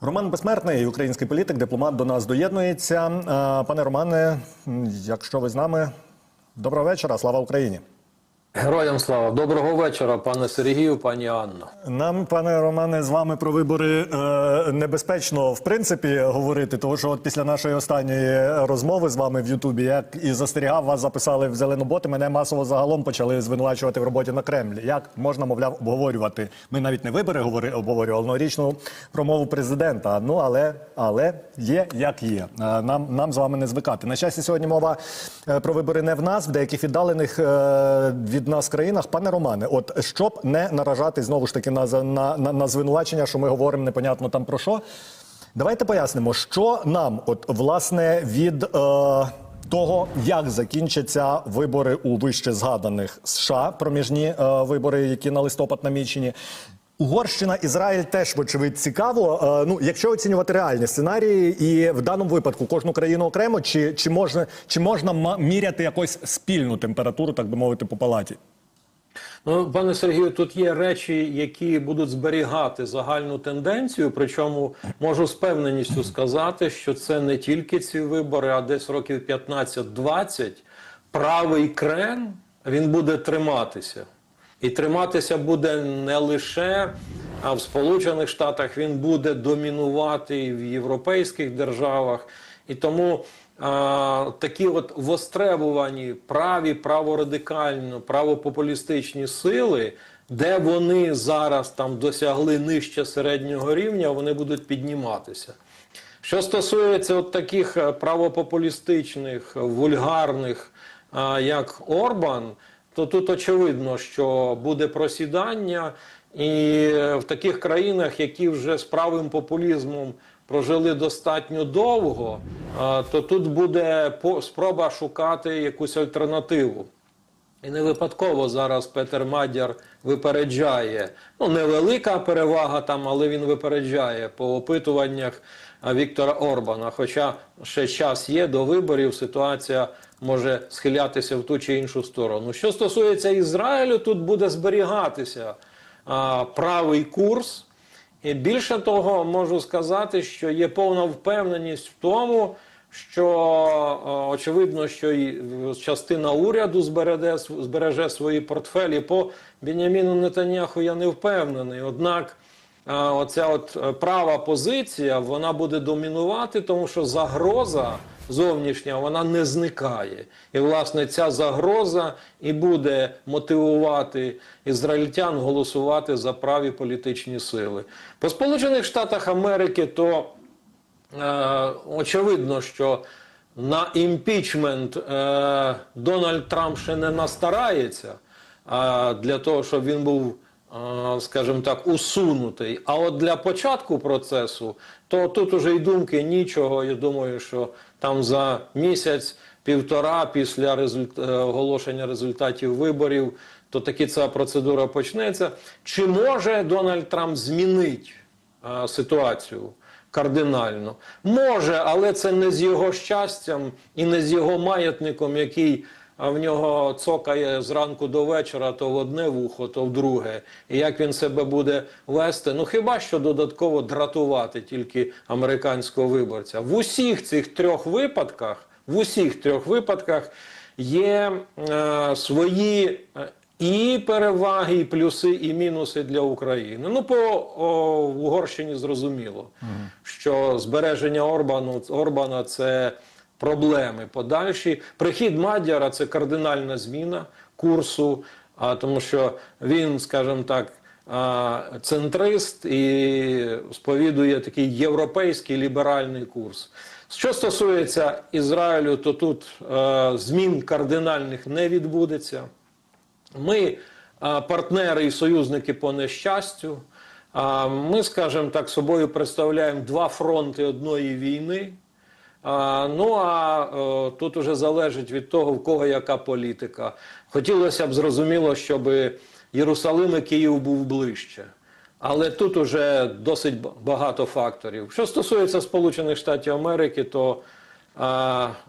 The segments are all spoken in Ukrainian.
Роман Безсмертний, український політик, дипломат до нас доєднується. Пане Романе, якщо ви з нами, доброго вечора, слава Україні. Героям слава, доброго вечора, пане Сергію, пані Анно. Нам, пане Романе, з вами про вибори е, небезпечно в принципі говорити, тому що от після нашої останньої розмови з вами в Ютубі, як і застерігав, вас записали в зелену боти. Мене масово загалом почали звинувачувати в роботі на Кремлі. Як можна, мовляв, обговорювати? Ми навіть не вибори говори, обговорювали, але річну промову президента. Ну але але є як є. Е, Нам нам з вами не звикати. На щастя, сьогодні мова е, про вибори не в нас, в деяких віддалених е, нас країнах. Пане Романе, от щоб не наражати знову ж таки на, на, на, на звинувачення, що ми говоримо непонятно там про що. Давайте пояснимо, що нам, от власне, від е, того, як закінчаться вибори у вище згаданих США, проміжні е, вибори, які на листопад намічені. Угорщина, Ізраїль теж, вочевидь, цікаво. Е, ну, якщо оцінювати реальні сценарії, і в даному випадку кожну країну окремо, чи, чи можна, чи можна міряти якось спільну температуру, так би мовити, по палаті? Ну, пане Сергію, тут є речі, які будуть зберігати загальну тенденцію. Причому можу з певненістю сказати, що це не тільки ці вибори, а десь років 15-20 правий крен він буде триматися. І триматися буде не лише а в Сполучених Штатах, він буде домінувати і в європейських державах. І тому а, такі от востребувані праві, праворадикально, правопопулістичні сили, де вони зараз там досягли нижче середнього рівня, вони будуть підніматися. Що стосується от таких е, правопопулістичних, вульгарних, а, як Орбан, то тут очевидно, що буде просідання, і е, в таких країнах, які вже з правим популізмом прожили достатньо довго, то тут буде спроба шукати якусь альтернативу. І не випадково зараз Петер Мадяр випереджає. Ну, невелика перевага там, але він випереджає по опитуваннях Віктора Орбана. Хоча ще час є до виборів, ситуація може схилятися в ту чи іншу сторону. Що стосується Ізраїлю, тут буде зберігатися а, правий курс. І більше того, можу сказати, що є повна впевненість в тому, що е, очевидно, що і частина уряду збереде, збереже свої портфелі. По Беняміну Нетаньяху я не впевнений. Однак е, оця от е, права позиція вона буде домінувати, тому що загроза зовнішня вона не зникає. І власне ця загроза і буде мотивувати ізраїльтян голосувати за праві політичні сили. По Сполучених Штатах Америки то очевидно, що на імпічмент е, Дональд Трамп ще не настарається для того, щоб він був, е, скажімо так, усунутий. А от для початку процесу, то тут уже й думки нічого. Я думаю, що там за місяць, півтора після результ... е, оголошення результатів виборів, то таки ця процедура почнеться. Чи може Дональд Трамп змінити е, ситуацію? Кардинально може, але це не з його щастям і не з його маятником, який в нього цокає зранку до вечора, то в одне вухо, то в друге. І як він себе буде вести? Ну хіба що додатково дратувати тільки американського виборця? В усіх цих трьох випадках, в усіх трьох випадках є е, свої е, і переваги, і плюси, і мінуси для України. Ну, по о, Угорщині зрозуміло, що збереження Орбану, Орбана це проблеми подальші. Прихід Мадяра це кардинальна зміна курсу, а, тому що він, скажімо так, а, центрист і сповідує такий європейський ліберальний курс. Що стосується Ізраїлю, то тут е, змін кардинальних не відбудеться. Ми партнери і союзники по нещастю. Ми, скажімо так, собою представляємо два фронти одної війни. Ну а е, тут уже залежить від того, в кого яка політика. Хотілося б зрозуміло, щоб Єрусалим і Київ був ближче. Але тут уже досить багато факторів. Що стосується Сполучених Штатів Америки, то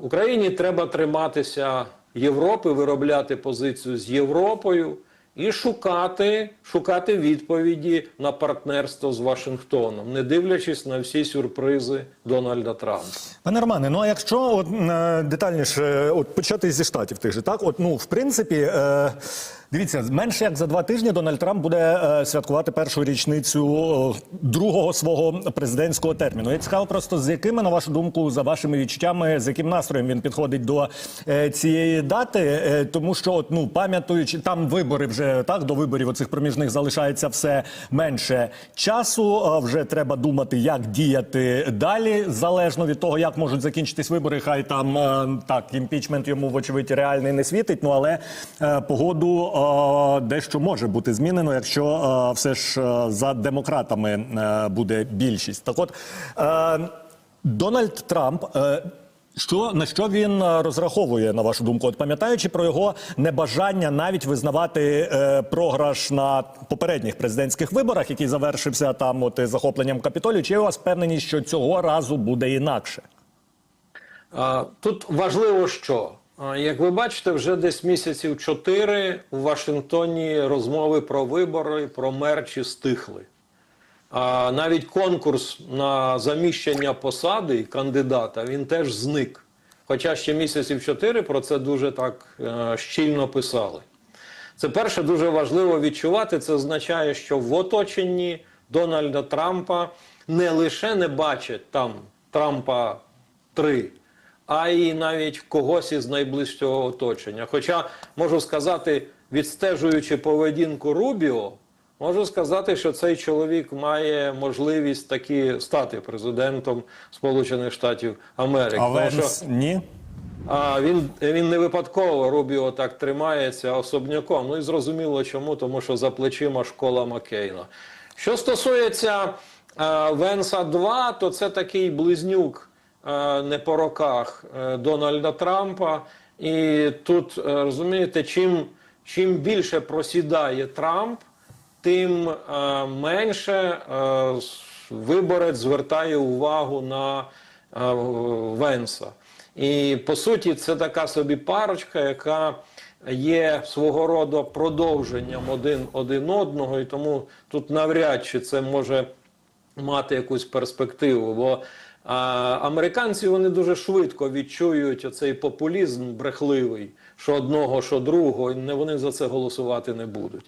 Україні треба триматися Європи, виробляти позицію з Європою і шукати, шукати відповіді на партнерство з Вашингтоном, не дивлячись на всі сюрпризи Дональда Трампа. Пане Романе, ну а якщо от, е, детальніше от, почати зі штатів тих же, так? От, ну, в принципі, е, дивіться, менше як за два тижні Дональд Трамп буде е, святкувати першу річницю е, другого свого президентського терміну. Я цікаво просто, з якими, на вашу думку, за вашими відчуттями, з яким настроєм він підходить до е, цієї дати, е, тому що, от, ну, пам'ятаючи, там вибори вже так, до виборів оцих проміжних залишається все менше часу. е, Вже треба думати, як діяти далі, залежно від того, як можуть закінчитись вибори. Хай там е, так імпічмент йому вочевидь реальний не світить. Ну але е, погоду е, дещо може бути змінено, якщо е, все ж е, за демократами буде більшість. Так, от Дональд Трамп. що на що він розраховує на вашу думку? От пам'ятаючи про його небажання навіть визнавати е, програш на попередніх президентських виборах, який завершився там от захопленням капітолію, чи у вас впевненість, що цього разу буде інакше? Тут важливо, що як ви бачите, вже десь місяців чотири у Вашингтоні розмови про вибори, про мерчі стихли. А навіть конкурс на заміщення посади кандидата він теж зник. Хоча ще місяців чотири про це дуже так е, щільно писали. Це перше дуже важливо відчувати. Це означає, що в оточенні Дональда Трампа не лише не бачать там Трампа 3, а й навіть когось із найближчого оточення. Хоча можу сказати, відстежуючи поведінку Рубіо, можу сказати, що цей чоловік має можливість таки стати президентом Сполучених Штатів Америки. А Тому що- ні? а він, він не випадково Рубіо так тримається особняком. Ну і зрозуміло чому, тому що за плечима школа Маккейна. Що стосується е, Венса 2, то це такий близнюк не по роках е, Дональда Трампа. І тут е, розумієте, чим, чим більше просідає Трамп, тим е, менше е, виборець звертає увагу на е, Венса. І по суті, це така собі парочка, яка є свого роду продовженням один, один одного, і тому тут навряд чи це може мати якусь перспективу. Бо а, американці вони дуже швидко відчують оцей популізм брехливий, що одного, що другого, і не вони за це голосувати не будуть.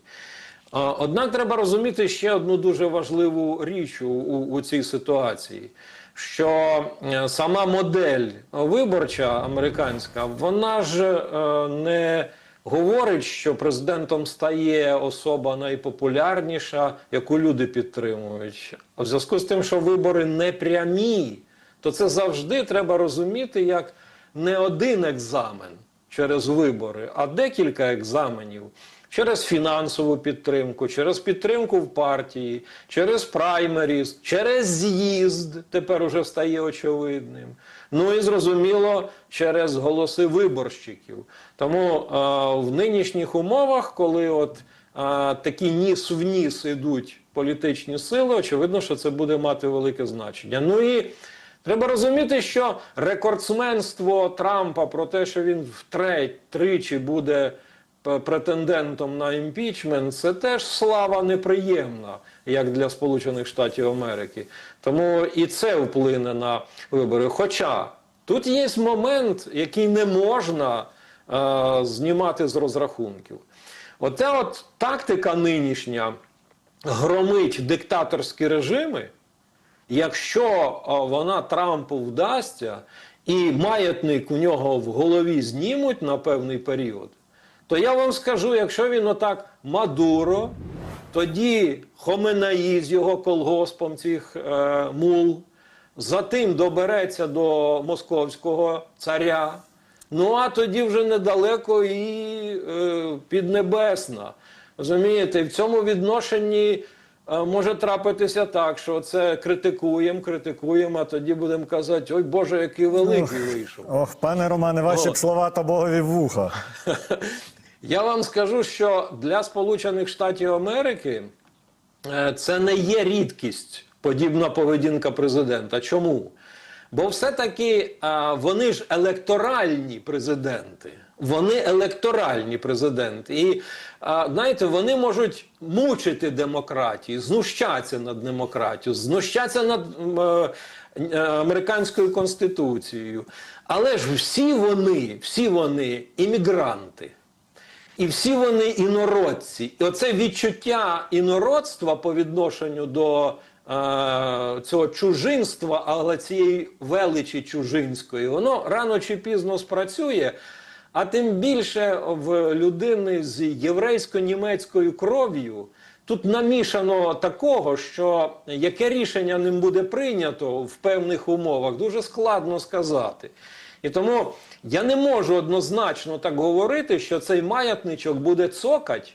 Однак треба розуміти ще одну дуже важливу річ у, у, у цій ситуації. Що е, сама модель виборча американська, вона ж е, не говорить, що президентом стає особа найпопулярніша, яку люди підтримують. В зв'язку з тим, що вибори не прямі, то це завжди треба розуміти як не один екзамен через вибори, а декілька екзаменів. Через фінансову підтримку, через підтримку в партії, через праймеріз, через з'їзд тепер уже стає очевидним. Ну і зрозуміло, через голоси виборщиків. Тому е, в нинішніх умовах, коли от е, такі ніс в ніс ідуть політичні сили, очевидно, що це буде мати велике значення. Ну і Треба розуміти, що рекордсменство Трампа про те, що він втреть тричі буде претендентом на імпічмент, це теж слава неприємна, як для Сполучених Штатів Америки. Тому і це вплине на вибори. Хоча тут є момент, який не можна е, знімати з розрахунків. Оте от тактика нинішня громить диктаторські режими. Якщо вона Трампу вдасться і маятник у нього в голові знімуть на певний період, то я вам скажу, якщо він отак Мадуро, тоді Хоменаї з його колгоспом цих е, мул, затим добереться до московського царя. Ну а тоді вже недалеко і е, піднебесна. Розумієте, в цьому відношенні е, може трапитися так, що це критикуємо, критикуємо, а тоді будемо казати: ой Боже, який великий вийшов. Ох, пане Романе, ваші б слова та богові вуха. Я вам скажу, що для Сполучених Штатів Америки е, це не є рідкість, подібна поведінка президента. Чому? Бо все-таки вони ж електоральні президенти. Вони електоральні президенти. І знаєте, вони можуть мучити демократію, знущатися над демократією, знущатися над е, е, американською конституцією. Але ж всі вони, всі вони іммігранти. І всі вони інородці. І оце відчуття інородства по відношенню до е, цього чужинства, але цієї величі чужинської, воно рано чи пізно спрацює. А тим більше в людини з єврейсько-німецькою кров'ю тут намішано такого, що яке рішення ним буде прийнято в певних умовах, дуже складно сказати. І тому я не можу однозначно так говорити, що цей маятничок буде цокать,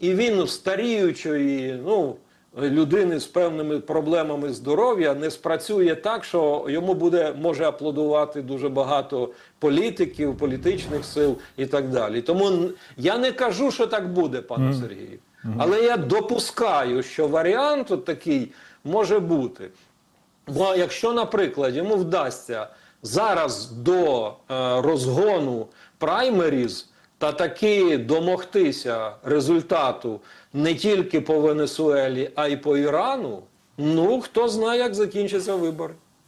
і він старіючої ну, людини з певними проблемами здоров'я не спрацює так, що йому буде може аплодувати дуже багато політиків, політичних сил і так далі. Тому я не кажу, що так буде, пане Сергію. Але я допускаю, що варіант от такий може бути. Бо якщо, наприклад, йому вдасться зараз до е, розгону праймеріз та таки домогтися результату не тільки по Венесуелі, а й по Ірану, ну хто знає, як закінчаться вибори.